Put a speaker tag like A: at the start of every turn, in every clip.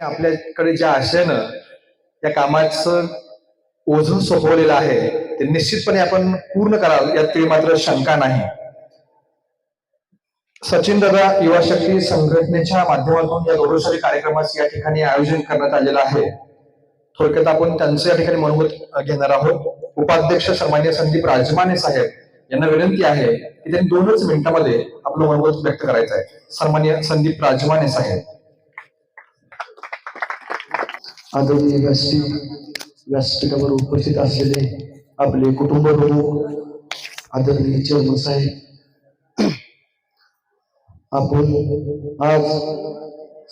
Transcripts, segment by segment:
A: आपल्याकडे ज्या आशेनं या कामाचं ओझं सोपवलेलं आहे ते निश्चितपणे आपण पूर्ण कराल यात काही मात्र शंका नाही. सचिन दादा युवा शक्ती संघटनेच्या माध्यमातून या गौरवशाली कार्यक्रमाचे या ठिकाणी आयोजन करण्यात आलेलं आहे. थोडक्यात आपण त्यांचं या ठिकाणी मनोगत घेणार आहोत. उपाध्यक्ष सन्मान्य संदीप राजमाने साहेब यांना विनंती आहे की त्यांनी दोनच मिनिटांमध्ये आपलं मनोगत व्यक्त करायचं आहे. सन्मान्य संदीप राजमाने साहेब.
B: आदरणीय व्यासपीठ व्यासपीठावर उपस्थित असलेले आपले कुटुंब प्रमुख आदरणीय चेअरमन साहेब आपण आज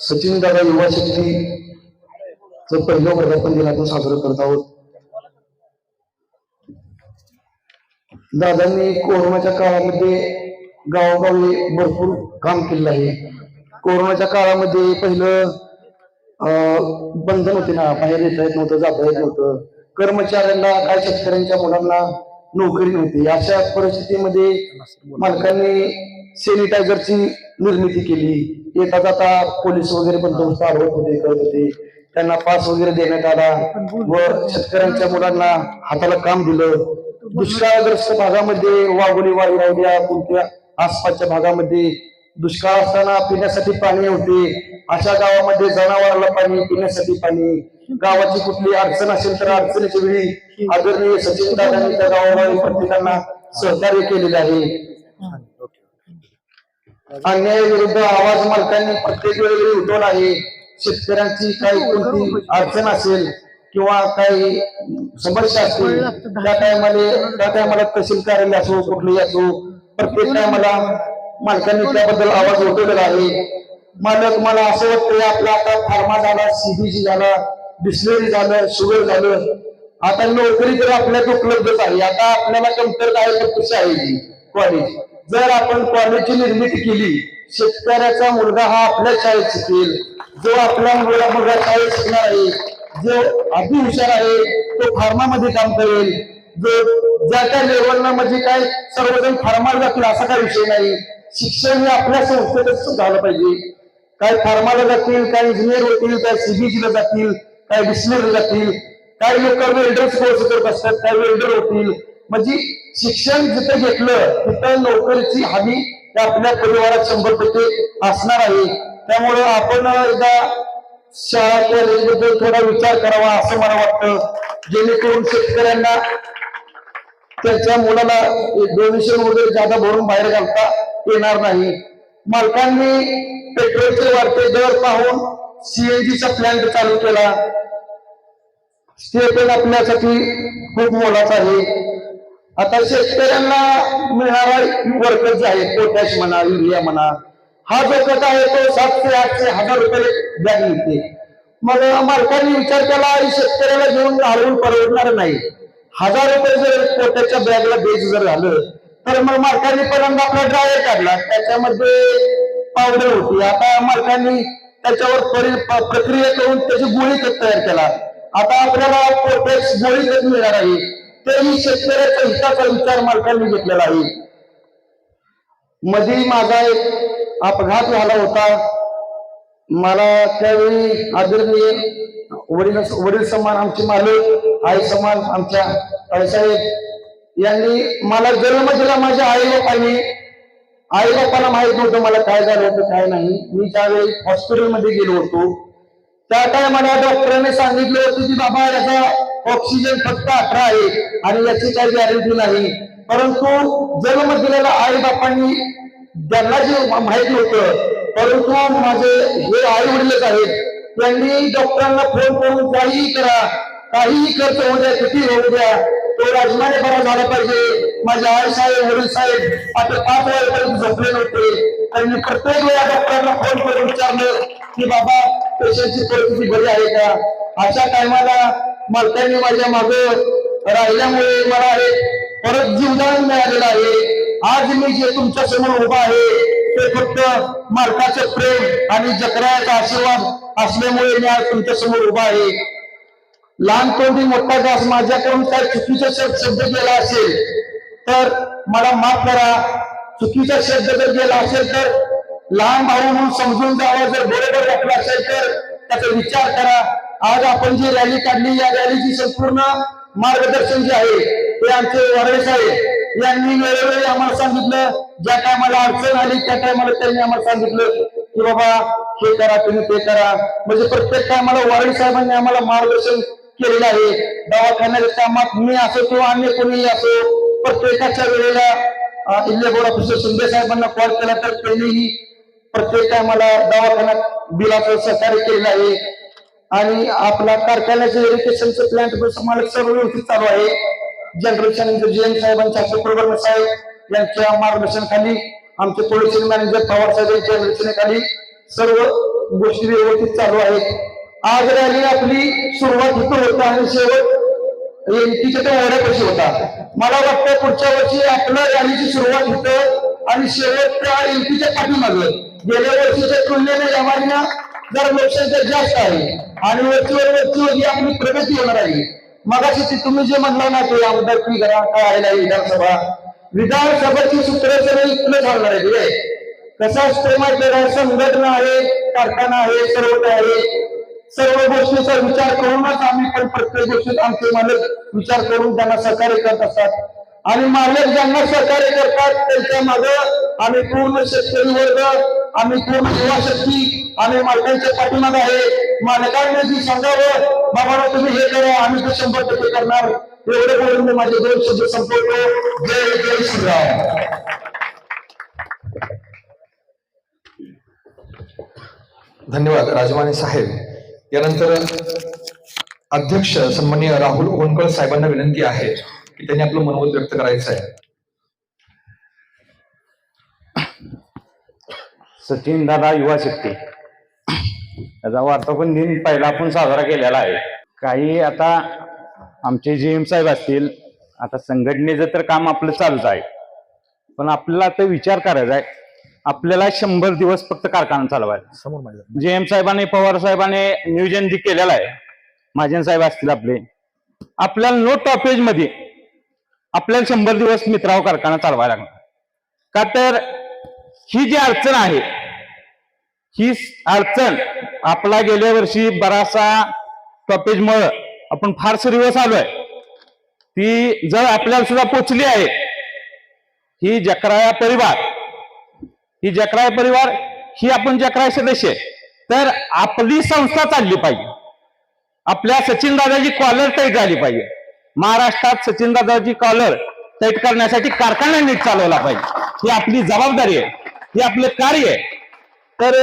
B: सचिन दादा युवा शक्ती पहिलं वर्धापन दिन आपण साजरं करत आहोत. दादांनी कोरोनाच्या काळामध्ये गावोगावी भरपूर काम केलेलं आहे. कोरोनाच्या काळामध्ये पहिलं बंधन होते ना बाहेर येता येत नव्हतं जाता येत नव्हतं. कर्मचाऱ्यांना काय शेतकऱ्यांच्या मुलांना नोकरी नव्हती अशा परिस्थितीमध्ये मालकांनी सॅनिटायझरची निर्मिती केली. येता जाता पोलीस वगैरे बंदोबस्त आढळत होते करत होते. त्यांना पास वगैरे देण्यात आला. व शेतकऱ्यांच्या मुलांना हाताला काम दिलं. दुष्काळग्रस्त भागामध्ये वाघोली वाडी रावल्या कोणत्या आसपासच्या भागामध्ये दुष्काळ असताना पिण्यासाठी पाणी होते अशा गावामध्ये जनावराला पाणी पिण्यासाठी पाणी गावाची कुठली अडचण असेल तर अडचणीच्या वेळी आदरणीय सचिन दादांनी त्या गावामध्ये प्रत्येकांना सहकार्य केलेले आहे. अन्यायाविरुद्ध आवाज मालकांनी प्रत्येक वेळी उठवला आहे. शेतकऱ्यांची काही कोणती अडचण असेल किंवा काही समस्या असतील त्या टायमाला त्या टायमाला तहसील कार्यालय असो कुठलंही असो प्रत्येक टायमाला मालकांनी त्याबद्दल आवाज उठवलेला आहे. मालक मला असं वाटतं आपला आता फार्मा झाला सीबीजी झाला डिस्लरी झालं शुगर झालं. आता नोकरी तर आपल्यात उपलब्धच आहे. आता आपल्याला कमतरता आहे तर कशी आहे. कॉलेज जर आपण कॉलेजची निर्मिती केली शेतकऱ्याचा मुलगा हा आपल्या शाळेत शिकेल. जो आपला मुलगा मुलगा शाळेत शिकणार आहे जो अति हुशार आहे तो फार्मामध्ये काम करेल. जो ज्या त्या लेवलला म्हणजे काय सर्वजण फार्माला जातील असा काही विषय नाही. शिक्षण हे आपल्या संस्थेतच झालं पाहिजे. काय फार्माला जातील काय इंजिनियर होतील काय सीबीजीला जातील काय डिस्मिलला जातील काही लोक वेल्डर्स कोर्स करत असतात काही वेल्डर होतील. म्हणजे शिक्षण जिथं घेतलं तिथं नोकरीची हमी आपल्या परिवारात शंभर टक्के असणार आहे. त्यामुळं आपण एकदा शाळा कॉलेजबद्दल थोडा विचार करावा असं मला वाटतं. जेणेकरून शेतकऱ्यांना त्याच्या मुलाला डोनेशन वगैरे जादा भरून बाहेर घालता येणार नाही. मालकांनी पेट्रोलचे वाढते दर पाहून सीएनजीचा प्लॅन्ट चालू केला. ते आपल्यासाठी खूप मोलाचा आहे. आता शेतकऱ्यांना मिळणारा वर्कर जे आहे पोटॅश म्हणा युरिया म्हणा हा जो खत आहे तो सातशे आठशे हजार रुपये बॅग मिळते. मग मालकांनी विचार केला आणि शेतकऱ्याला घेऊन हलवून परवडणार नाही. हजार रुपये जर पोट्याच्या बॅगला बेज जर झालं तर मग मालकांनी पहिल्यांदा आपला ड्रायर काढला. त्याच्यामध्ये पावडर होती. आता मालकांनी त्याच्यावर परि- प्रक्रिया करून त्याची गोळी खत तयार केला. आता आपल्याला पोटॅश गोळी खत मिळणार आहे. तेही शेतकऱ्याच्या हिताचा विचार मालकांनी घेतलेला आहे. मध्ये माझा एक अपघात झाला होता. मला त्यावेळी आदरणीय वडील वडील समान आमचे मालक आई समान आमच्या ताईसाहेब यांनी मला जन्म दिला माझ्या आई बापांनी आई बापाला माहीत नव्हतं मला काय झालं होतं काय नाही. मी ज्यावेळी हॉस्पिटलमध्ये गेलो होतो त्या टायमाला डॉक्टरांनी सांगितलं होतं की बाबा याचा ऑक्सिजन फक्त अठरा आहे आणि याची काही गॅरंटी नाही. परंतु जन्म दिलेल्या आई बापांनी त्यांना जे माहीत नव्हतं परंतु माझे हे आई वडीलच आहेत त्यांनी डॉक्टरांना फोन करून काहीही करा काहीही खर्च होऊ द्या किती होऊ द्या तो राजमाने बरा झाला पाहिजे. माझे आई साहेब वडील साहेब आता पाच वेळेपर्यंत झोपले नव्हते. आणि मी प्रत्येक वेळा डॉक्टरांना फोन करून विचारलं की बाबा पेशंटची परिस्थिती बरी आहे का? अशा टायमाला मालकांनी माझ्या मागे राहिल्यामुळे मला हे परत जीवदान मिळालेलं आहे. आज मी जे तुमच्यासमोर उभा आहे ते फक्त मालकाचं प्रेम आणि जकरायाचा आशीर्वाद असल्यामुळे मी आज तुमच्यासमोर उभा आहे. लहान तोंडी मोठा घास माझ्याकडून काय चुकीचा शब्द शब्द गेला असेल तर मला माफ करा. चुकीचा शब्द जर गेला असेल तर लहान भाऊ म्हणून समजून जावा. जर बरोबर वाटलं असेल तर त्याचा विचार करा. आज आपण जी रॅली काढली या रॅलीची संपूर्ण मार्गदर्शन जे आहे ते आमचे वरळे साहेब यांनी वेळोवेळी आम्हाला सांगितलं. ज्या टायमाला अडचण आली त्या टायमाला त्यांनी आम्हाला सांगितलं की बाबा हे करा तुम्ही ते करा. म्हणजे प्रत्येक टायमाला वरळे साहेबांनी आम्हाला मार्गदर्शन केलेलं आहे. दवाखान्याच्या कामात मी असो किंवा अन्य कोणीही असो प्रत्येकाच्या वेळेला इल्ले बोर्ड ऑफिसर शिंदे साहेबांना कॉल केला तर त्यांनीही प्रत्येक टायमाला दवाखान्यात बिलाचं सहकार्य केलेलं आहे. आणि आपला कारखान्याचे इरिगेशनचं प्लांट मालक सर्व व्यवस्थित चालू आहे. जनरेशन जैन साहेबांच्या सुप्रबर्म साहेब यांच्या मार्गदर्शनाखाली आमचे पोलीस मॅनेजर पवार साहेब यांच्या निर्देशनाखाली सर्व गोष्टी व्यवस्थित चालू आहेत. आज रॅली आपली सुरुवात इथं होतं आणि शेवट एमपीच्या त्या ओढ्यापाशी होता. मला वाटतं पुढच्या वर्षी आपल्या रॅलीची सुरुवात होतं आणि शेवट त्या एमपीच्या पाठीमागे. गेल्या वर्षीच्या तुलनेने या जर लोकसंख्या जास्त आहे. आणि वरचीवर वरचीवर ही आपली प्रगती होणार आहे. मगाशी तुम्ही जे म्हणला ना ते आमदार पी घरा काय आहे विधानसभा. विधानसभेची सूत्र सगळी इकडे चालणार आहे ठीक आहे? कसं असतं माहिती संघटना आहे कारखाना आहे सर्व आहे. सर्व गोष्टीचा विचार करूनच आम्ही पण प्रत्येक गोष्टीत आमचे मालक विचार करून त्यांना सहकार्य करत असतात. आणि मालक ज्यांना सहकार्य करतात त्यांच्या मागे आम्ही पूर्ण शेतकरी वर्ग आम्ही पूर्ण युवा शक्ती आम्ही मालकांच्या पाठीमागे आहे. मालकांनी जी सांगावं बाबा तुम्ही हे करा आम्ही ते शंभर टक्के करणार. एवढे बोलून मी माझे दोन शब्द संपवतो. जय जय श्रीराम
A: धन्यवाद राजमाने साहेब. यानंतर अध्यक्ष सन्माननीय राहुल होनकळ साहेबांना विनंती आहे की त्यांनी आपलं मनोमत व्यक्त करायचं आहे.
C: सचिन दादा युवा शक्ती याचा वार्तापन दिन पहिला आपण साजरा केलेला आहे. काही आता आमचे जी एम साहेब असतील आता संघटनेचं तर काम आपलं चालूच आहे. पण आपल्याला आता विचार करायचा आहे आपल्याला शंभर दिवस फक्त कारखाना चालवायचा
A: समोर
C: जे एम साहेबांनी पवार साहेबांनी नियोजन जे केलेलं आहे महाजन साहेब असतील आपले आपल्याला नो टॉपेजमध्ये आपल्याला शंभर दिवस मित्राव कारखाना चालवायला लागणार. का तर ही जी अडचण आहे ही अडचण आपला गेल्या वर्षी बराचसा टॉपेज मुळे आपण फारसे दिवस आलोय. ती जर आपल्याला सुद्धा पोचली आहे ही जकराया परिवार ही जकराय परिवार ही आपण जकराय सदस्य. आहे. तर आपली संस्था चालली पाहिजे. आपल्या सचिन दादाची कॉलर टाईट झाली पाहिजे. महाराष्ट्रात सचिन दादाजी कॉलर टाईट करण्यासाठी कारखाना नीट चालवला पाहिजे. ही आपली जबाबदारी आहे. ही आपलं कार्य आहे. तर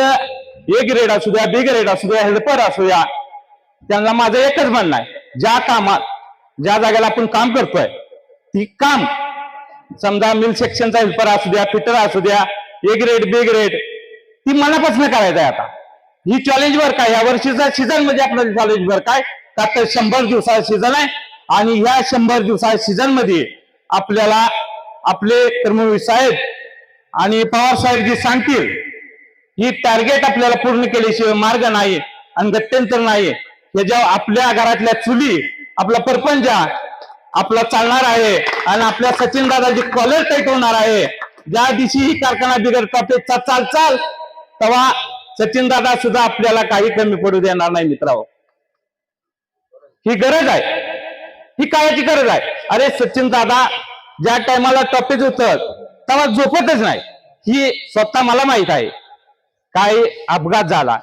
C: ए ग्रेड असू द्या बी ग्रेड असू द्या हेल्पर असू द्या त्यांना माझं एकच म्हणणं आहे. ज्या कामात ज्या जागेला आपण काम करतोय ती काम समजा मिल सेक्शनचा हेल्पर असू द्या फिटर असू द्या ए ग्रेड बी ग्रेड ती मनापासून करायचं आहे आता. ही चॅलेंज वर काय? या वर्षीचा सीझन म्हणजे आपलं चॅलेंज वर काय? का तर शंभर दिवसाचा सीझन आहे आणि ह्या शंभर दिवसाच्या सीझनमध्ये आपल्याला आपले कर्मवीर साहेब आणि पवार साहेब जी सांगतील ही टार्गेट आपल्याला पूर्ण केल्याशिवाय मार्ग नाही आणि गत्यंतर नाही. याच्यावर आपल्या घरातल्या चुली आपला परपंजा आपला चालणार आहे आणि आपल्या सचिन दादाची कॉलर टाईट होणार आहे. ज्या दिवशी ही कारखाना बिगर टॉपेजचा चाल चाल तेव्हा सचिन दादा सुद्धा आपल्याला काही कमी पडू देणार नाही मित्रांनो. ही गरज आहे. ही काळाची गरज आहे. अरे सचिन दादा ज्या टायमाला टॉपेज होत तेव्हा झोपतच नाही. ही स्वतः मला माहीत आहे. काही अपघात झाला.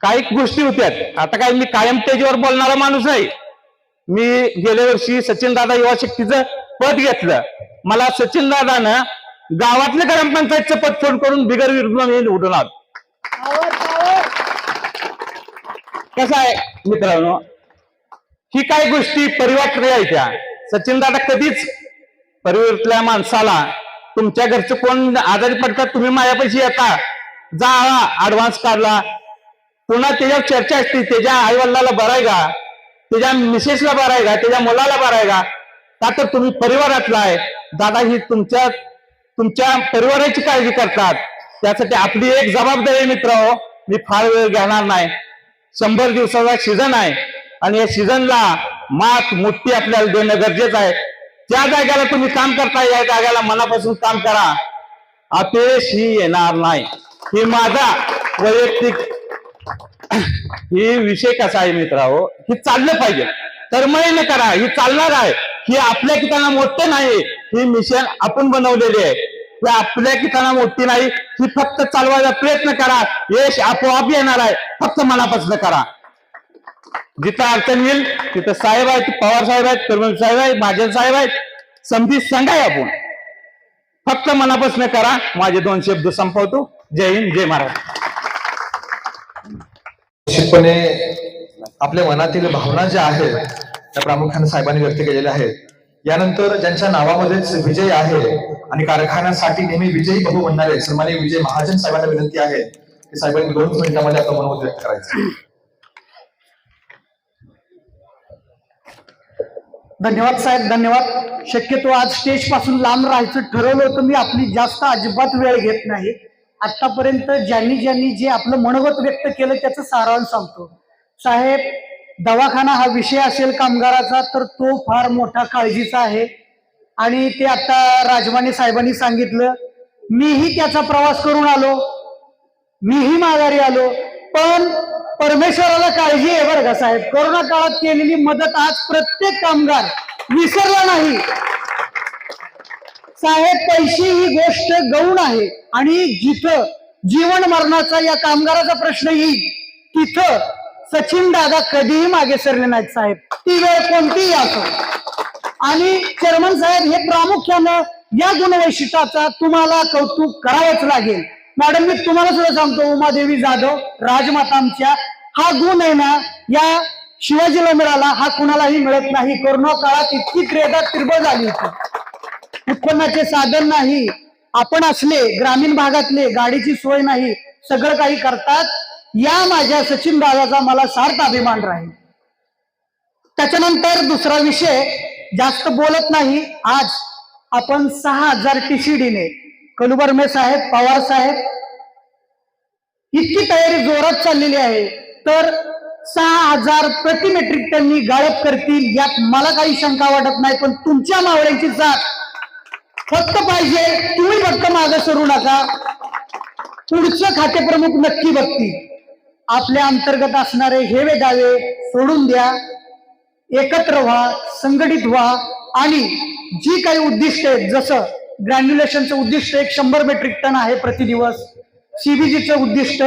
C: काही गोष्टी होत्यात आता काय मी कायम स्टेजवर बोलणारा माणूस नाही. मी गेल्या वर्षी सचिन दादा युवा शक्तीचं पद घेतलं. मला सचिन दादानं गावातल्या ग्रामपंचायतचं पद फोन करून बिगर विरुद्ध मी निवडून कसं आहे मित्रांनो? ही काय गोष्टी परिवार त्या? सचिन दादा कधीच परिवारातल्या माणसाला तुमच्या घरचे कोण आजारी पडतात तुम्ही माझ्यापाशी येता. जा ऍडव्हान्स काढला. पुन्हा त्याच्यावर चर्चा असते त्याच्या आईवडिलाला बराय आहे का त्याच्या मिसेसला बरं आहे का त्याच्या मुलाला बराय आहे का का तर तुम्ही परिवारातला आहे. दादा ही तुमच्या तुमच्या परिवाराची काळजी करतात. त्यासाठी आपली एक जबाबदारी मित्र मित्र मी फार वेळ घेणार नाही. शंभर दिवसाचा सीझन आहे आणि या सीझनला मात मोठी आपल्याला देणं गरजेचं आहे. त्या जाग्याला तुम्ही काम करता या जाग्याला मनापासून काम करा. अपयश ही येणार नाही. हे माझा वैयक्तिक ही विषय कसा आहे मित्रांनो हो? हे? चाललं पाहिजे. तरमळीने करा ही चालणार आहे. हे आपल्या ठिकाणा मोठं नाही. ही मिशन आपण बनवलेली आहे. आपल्या ठिकाणा मोठी नाही. ही फक्त चालवायचा प्रयत्न करा. यश आपोआप येणार आहे. फक्त मनापासून करा. जिथं अडचण येईल तिथं साहेब आहेत पवार साहेब आहेत कर्मल साहेब आहेत महाजन साहेब आहेत. समजी सांगाय आपण. फक्त मनापासून करा. माझे दोन शब्द संपवतो. जय हिंद जय महाराजपणे
A: निश्चितपणे आपल्या मनातील भावना ज्या आहेत त्या प्रामुख्याने साहेबांनी व्यक्त केलेल्या आहेत. यानंतर ज्यांच्या नावामध्येच विजय आहे आणि कारखान्यासाठी नेहमी विजयी बहु म्हणणारे सन्माननीय विजय महाजन साहेबांना विनंती आहे की साहेबांनी दोन मिनिटांमध्ये आपलं मनोमत व्यक्त करायचं.
D: धन्यवाद साहेब धन्यवाद. शक्यतो आज स्टेजपासून लांब राहायचं ठरवलं होतं. मी आपली जास्त अजिबात वेळ घेत नाही. आतापर्यंत ज्यांनी ज्यांनी जे आपलं मनोगत व्यक्त केलं त्याचं सारांश सांगतो. साहेब दवाखाना हा विषय असेल कामगाराचा तर तो फार मोठा काळजीचा आहे. आणि ते आता राजमाने साहेबांनी सांगितलं मीही त्याचा प्रवास करून आलो मीही माघारी आलो पण परमेश्वराला काळजी आहे बरं का साहेब. कोरोना काळात केलेली मदत आज प्रत्येक कामगार विसरला नाही. साहेब पैशी ही गोष्ट गौण आहे आणि जिथं जीवन मरणाचा या कामगाराचा प्रश्न येईल तिथं सचिन दादा कधीही मागे सरले नाहीत साहेब. ती वेळ कोणतीही असो. आणि चेअरमन साहेब हे प्रामुख्यानं या गुणवैशिष्ट्याचा तुम्हाला कौतुक करावंच लागेल. मॅडम मी तुम्हाला सुद्धा सांगतो उमादेवी जाधव राजमातांच्या हा गुण आहे ना या शिवाजीला मिळाला हा कुणालाही मिळत नाही. कोरोना काळात इतकी क्रेदा तिरबळ झाली होती. उत्पन्नाचे साधन नाही. आपण असले ग्रामीण भागातले गाडीची सोय नाही सगळं काही करतात. या माझ्या सचिन दादाचा मला सार्थ अभिमान राहील. त्याच्यानंतर दुसरा विषय जास्त बोलत नाही. आज आपण सहा हजार टीसीडीने कलुबर्मे साहेब पवार साहेब इतकी तयारी जोरात चाललेली आहे. तर सहा हजार प्रति मेट्रिक टननी गाळप करतील यात मला काही शंका वाटत नाही पण तुमच्या मावळ्यांची जात फक्त पाहिजे. तुम्ही फक्त मागे सरू नका. पुढचं खाते प्रमुख नक्की बघतील. आपल्या अंतर्गत असणारे हेवे दावे सोडून द्या एकत्र व्हा संघटित व्हा आणि जी काही उद्दिष्ट आहेत जसं ग्रॅन्युलेशनचं उद्दिष्ट एक शंभर मेट्रिक टन आहे प्रतिदिवस सीबीजीचं उद्दिष्ट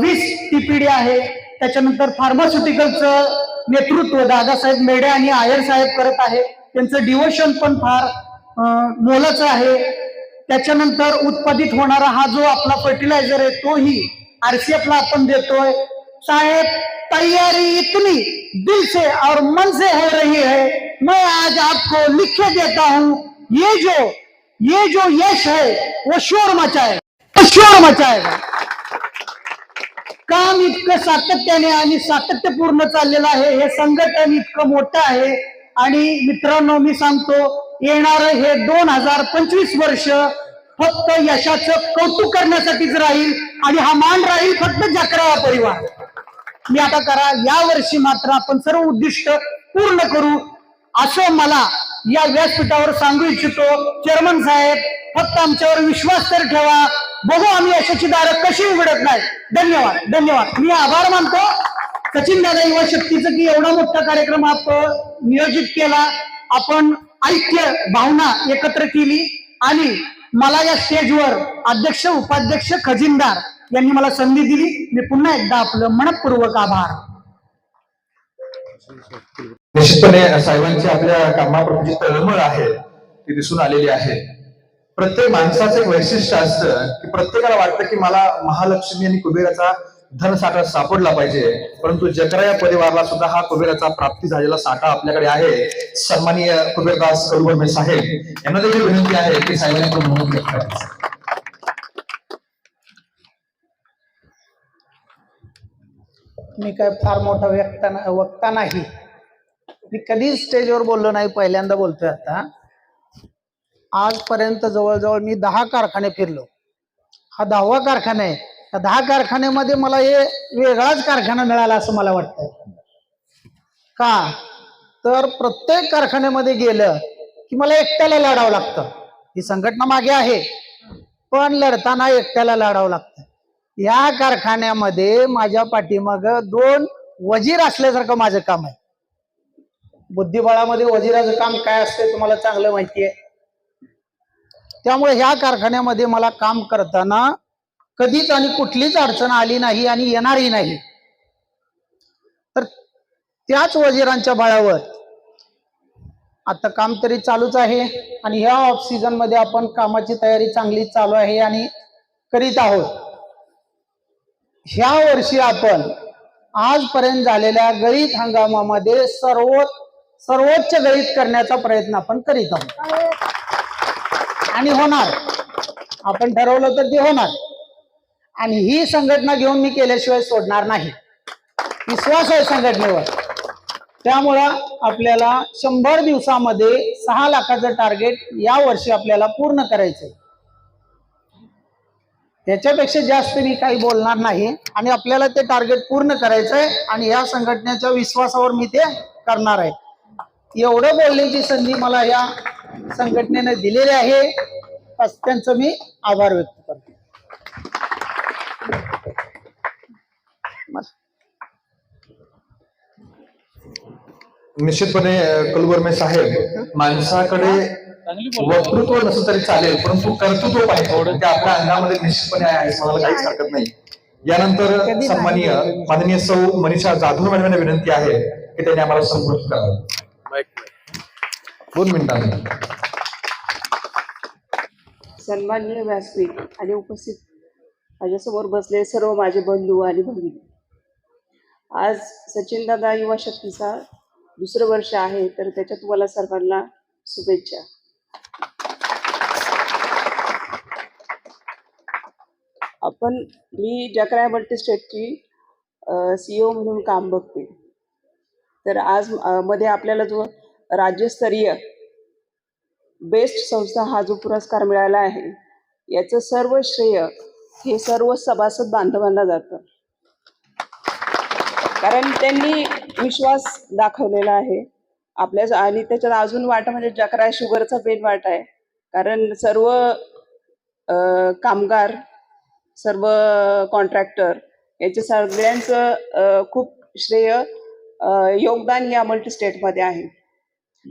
D: वीस टीपीडी आहे त्याच्यानंतर फार्मास्युटिकलचं नेतृत्व दादासाहेब मेढे आणि आयर साहेब करत आहे त्यांचं डिवोशन पण फार मोलाचं आहे. त्याच्यानंतर उत्पादित होणारा हा जो आपला फर्टिलायझर आहे तोही आरसीएफ ला आपण देतोय. साहेब तैयारी इतनी दिल से और मन से हो रही है. मैं आज आपको लिख के देता हूं ये जो ये जो यश है वो शोर मचाएगा। शोर मचाएगा। काम इतकं सातत्याने आणि सातत्यपूर्ण चाललेलं आहे. हे संघटन इतकं मोठं आहे. आणि मित्रांनो मी सांगतो येणार हे दोन हजार पंचवीस वर्ष फक्त यशाचं कौतुक करण्यासाठीच राहील. आणि हा मान राहील फक्त जकरावा परिवार. मी आता करा या वर्षी मात्र आपण सर्व उद्दिष्ट पूर्ण करू असं मला या व्यासपीठावर सांगू इच्छितो. चेअरमन साहेब फक्त आमच्यावर विश्वास तर ठेवा. बघू आम्ही यशाची दारं कशी उघडत नाही. धन्यवाद धन्यवाद. मी आभार मानतो. सचिन दादा युवा शक्तीचं की एवढा मोठा कार्यक्रम आपण नियोजित केला. आपण ऐक्य भावना एकत्र केली आणि मला या स्टेजवर अध्यक्ष उपाध्यक्ष खजिनदार यांनी मला संधी दिली. मी पुन्हा एकदा आपलं मनपूर्वक आभार.
A: निश्चितपणे साहेबांची आपल्या कामाप्रमाणे जी तळमळ आहे ती दिसून आलेली आहे. प्रत्येक माणसाचं एक वैशिष्ट्य असतं की प्रत्येकाला वाटतं की मला महालक्ष्मी आणि कुबेराचा धनसाठा सापडला पाहिजे. परंतु जकरा या परिवाराला सुद्धा हा कुबेराचा प्राप्ती झालेला साठा आपल्याकडे आहे. सन्माननीय कुबेरदास करुबर्मे साहेब यांना देखील विनंती आहे की साहेबांनी तो म्हणून व्यक्त
D: मी काय फार मोठा व्यक्ता वक्ता नाही. मी कधीच स्टेजवर बोललो नाही पहिल्यांदा बोलतोय आता. आजपर्यंत जवळजवळ मी दहा कारखाने फिरलो. हा दहावा कारखाना आहे. तर दहा कारखान्यामध्ये मला हे वेगळाच कारखाना मिळाला असं मला वाटतंय. का? तर प्रत्येक कारखान्यामध्ये गेलं की मला एकट्याला लढावं लागतं. ही संघटना मागे आहे पण लढताना एकट्याला लढावं लागतं.
E: या कारखान्यामध्ये माझ्या पाठीमाग दोन वजीर असल्यासारखं माझं काम आहे. बुद्धिबळामध्ये वजिराचं काम काय असते तुम्हाला चांगलं माहिती आहे त्यामुळे ह्या कारखान्यामध्ये मला काम करताना कधीच आणि कुठलीच अडचण आली नाही आणि येणारही नाही. तर त्याच वजिरांच्या बळावर आता काम तरी चालूच आहे आणि ह्या ऑफ सीझनमध्ये आपण कामाची तयारी चांगली चालू आहे आणि करीत आहोत. ह्या वर्षी आपण आजपर्यंत झालेल्या गळीत हंगामामध्ये सर्व सर्वोच्च गळीत करण्याचा प्रयत्न आपण करीत आहोत. आणि होणार. आपण ठरवलं तर ते होणार. आणि ही संघटना घेऊन मी केल्याशिवाय सोडणार नाही. विश्वास आहे संघटनेवर. त्यामुळं आपल्याला शंभर दिवसामध्ये सहा लाखाचं टार्गेट या वर्षी आपल्याला पूर्ण करायचंय. त्याच्यापेक्षा जास्त मी काही बोलणार नाही आणि आपल्याला ते टार्गेट पूर्ण करायचंय आणि या संघटनेच्या विश्वासावर मी ते करणार आहे. एवढं बोलण्याची संधी मला या संघटनेने दिलेली आहे. त्यांचं मी आभार व्यक्त करतो.
A: निश्चितपणे अं, साहेब माणसाकडे वक्तृत्व नसलं तरी चालेल परंतु कर्तृत्व पाहिजे. ते आपल्या अंगामध्ये निश्चितपणे आहे मला काहीच हरकत नाही. यानंतर सन्माननीय माननीय सौ मनीषा जाधव मॅडम विनंती आहे की त्यांनी आम्हाला संबोधित करावं. दोन मिनिटांनी.
F: सन्माननीय व्यासपीठ आणि उपस्थित माझ्यासमोर बसले सर्व माझे बंधू आणि भगिनी. आज सचिनदादा युवा शक्तीचा दुसरं वर्ष आहे तर त्याच्यात तुम्हाला सर्वांना शुभेच्छा. आपण मी जकराय मल्टीस्टेटची सीईओ म्हणून काम बघते. तर आज मध्ये आपल्याला जो राज्यस्तरीय बेस्ट संस्था हा जो पुरस्कार मिळाला आहे याचं सर्व श्रेय हे सर्व सभासद बांधवांना जातं. कारण त्यांनी विश्वास दाखवलेला आहे. आपल्या आणि त्याच्यात अजून वाट म्हणजे जकराय शुगरचा पेन वाट आहे. कारण सर्व कामगार सर्व कॉन्ट्रॅक्टर याचे सगळ्यांचं खूप श्रेय योगदान या मल्टी स्टेटमध्ये आहे.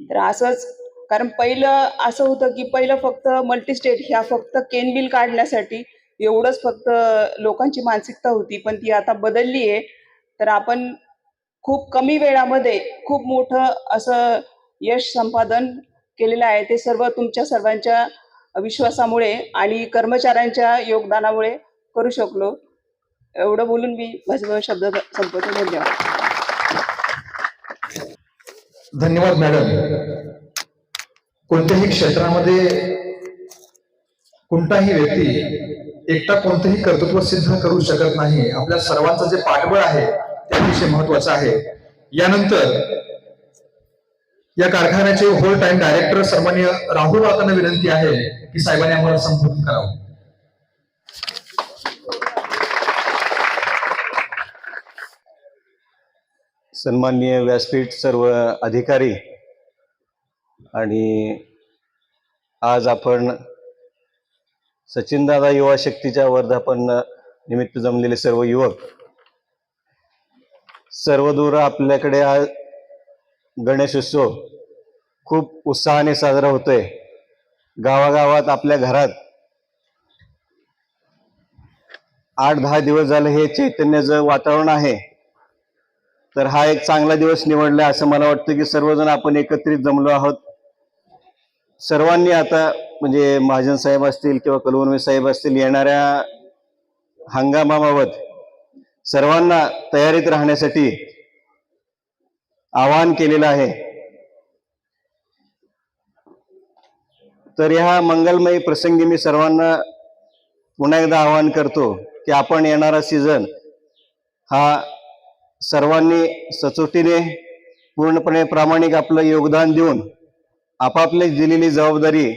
F: तर असंच कारण पहिलं असं होतं की पहिलं फक्त मल्टी स्टेट ह्या फक्त केन बिल काढण्यासाठी एवढंच फक्त लोकांची मानसिकता होती पण ती आता बदलली आहे. तर आपण खूप कमी वेळामध्ये खूप मोठं असं यश संपादन केलेलं आहे. ते सर्व तुमच्या सर्वांच्या विश्वासामुळे आणि कर्मचाऱ्यांच्या योगदानामुळे करू शकलो. एवढं बोलून मी माझे शब्द संपवतो. धन्यवाद.
A: धन्यवाद मॅडम. कोणत्याही क्षेत्रामध्ये कोणताही व्यक्ती एकटा कोणतंही कर्तृत्व सिद्ध करू शकत नाही. आपल्या सर्वांचं जे पाठबळ आहे ते अतिशय महत्वाचं आहे. यानंतर या कारखान्याचे होल टाइम डायरेक्टर सन्मान्य राहुल रावांना विनंती आहे की साहेबांनी आम्हाला संबोधित करावं.
G: सन्माननीय व्यासपीठ सर्व अधिकारी आणि आज आपण सचिनदादा युवा शक्तीच्या वर्धापन निमित्त जमलेले सर्व युवक सर्वदूर आपल्याकडे हा गणेशोत्सव खूप उत्साहाने साजरा होतोय. गावागावात आपल्या घरात आठ दहा दिवस झाले हे चैतन्याचं वातावरण आहे. तर हा एक चांगला दिवस निवडला असं मला वाटतं की सर्वजण आपण एकत्रित जमलो आहोत. सर्वांनी आता म्हणजे महाजन साहेब असतील किंवा कलवणवे साहेब असतील येणाऱ्या हंगामाबाबत सर्वांना तयारीत राहण्यासाठी आवाहन केलेलं आहे. तर ह्या मंगलमयी प्रसंगी मी सर्वांना पुन्हा एकदा आवाहन करतो की आपण येणारा सीझन हा सर्वांनी सचोटीने पूर्णपणे प्रामाणिक आपलं योगदान देऊन आपापली दिलेली जबाबदारी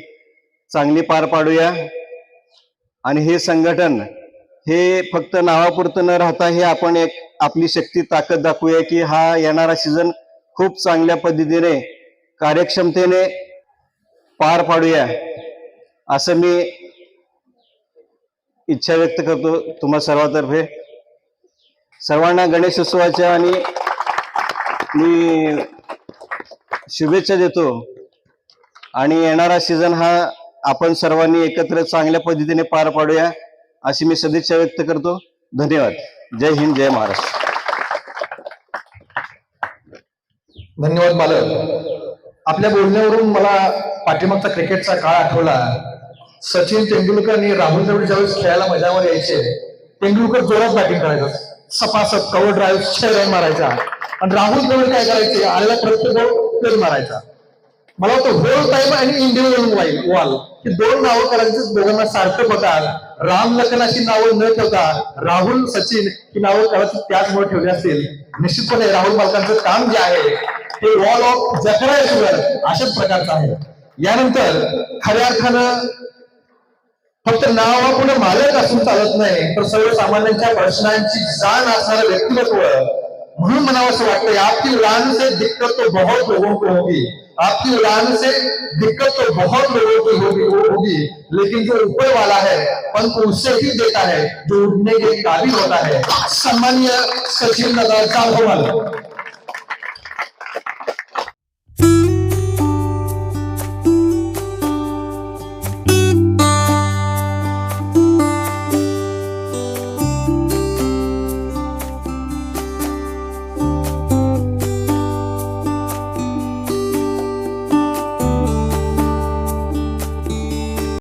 G: चांगली पार पाडूया. आणि हे संघटन हे फक्त नावापुरतं न राहता हे आपण एक आपली शक्ती ताकद दाखवूया की हा येणारा सीझन खूप चांगल्या पद्धतीने कार्यक्षमतेने पार पाडूया. असं मी इच्छा व्यक्त करतो तुम्हा सर्वातर्फे. सर्वांना गणेशोत्सवाच्या आणि मी शुभेच्छा देतो. आणि येणारा सीझन हा आपण सर्वांनी एकत्र चांगल्या पद्धतीने पार पाडूया अशी मी सदिच्छा व्यक्त करतो. धन्यवाद. जय हिंद जय महाराष्ट्र.
A: धन्यवाद मालक आपल्या बोलण्यावरून मला पाठीमागचा क्रिकेटचा काळ आठवला. सचिन तेंडुलकर आणि राहुल द्रविड ज्यावेळेस खेळायला मैदानावर यायचे तेंडुलकर जोरात बॅटिंग करायचा. सपासप कवर ड्राईव्ह छे रन मारायचा. आणि राहुल द्रविड काय करायचे? आलेला प्रत्येक बॉल मारायचा. मला वाटतं होल टाईम आणि इंडिव्हिज्युअल वाईल वॉल. ही दोन नावं करायची दोघांना सारखं बघाल राम लखन अशी नावं न ठेवता राहुल सचिन ही नावं कदाचित त्याचमुळे ठेवली असतील. निश्चितपणे राहुल मालकांचं काम जे आहे ते वॉल ऑफ जकराय शुगर अशाच प्रकारचं आहे. यानंतर खऱ्या अर्थानं फक्त नावापुढे मालक असून चालत नाही तर सर्वसामान्यांच्या प्रश्नांची जाण असणारं व्यक्तिमत्व. म्हणून मला असं वाटतं आपकी लहान दिक्कत तो बहुत लोगों को होगी आपकी उड़ान से दिक्कत तो बहुत लोगों की होगी होगी, लेकिन जो ऊपर वाला है पंख उससे भी देता है, जो उड़ने के काबिल होता है। सम्मान्य सचिन नगर जाधव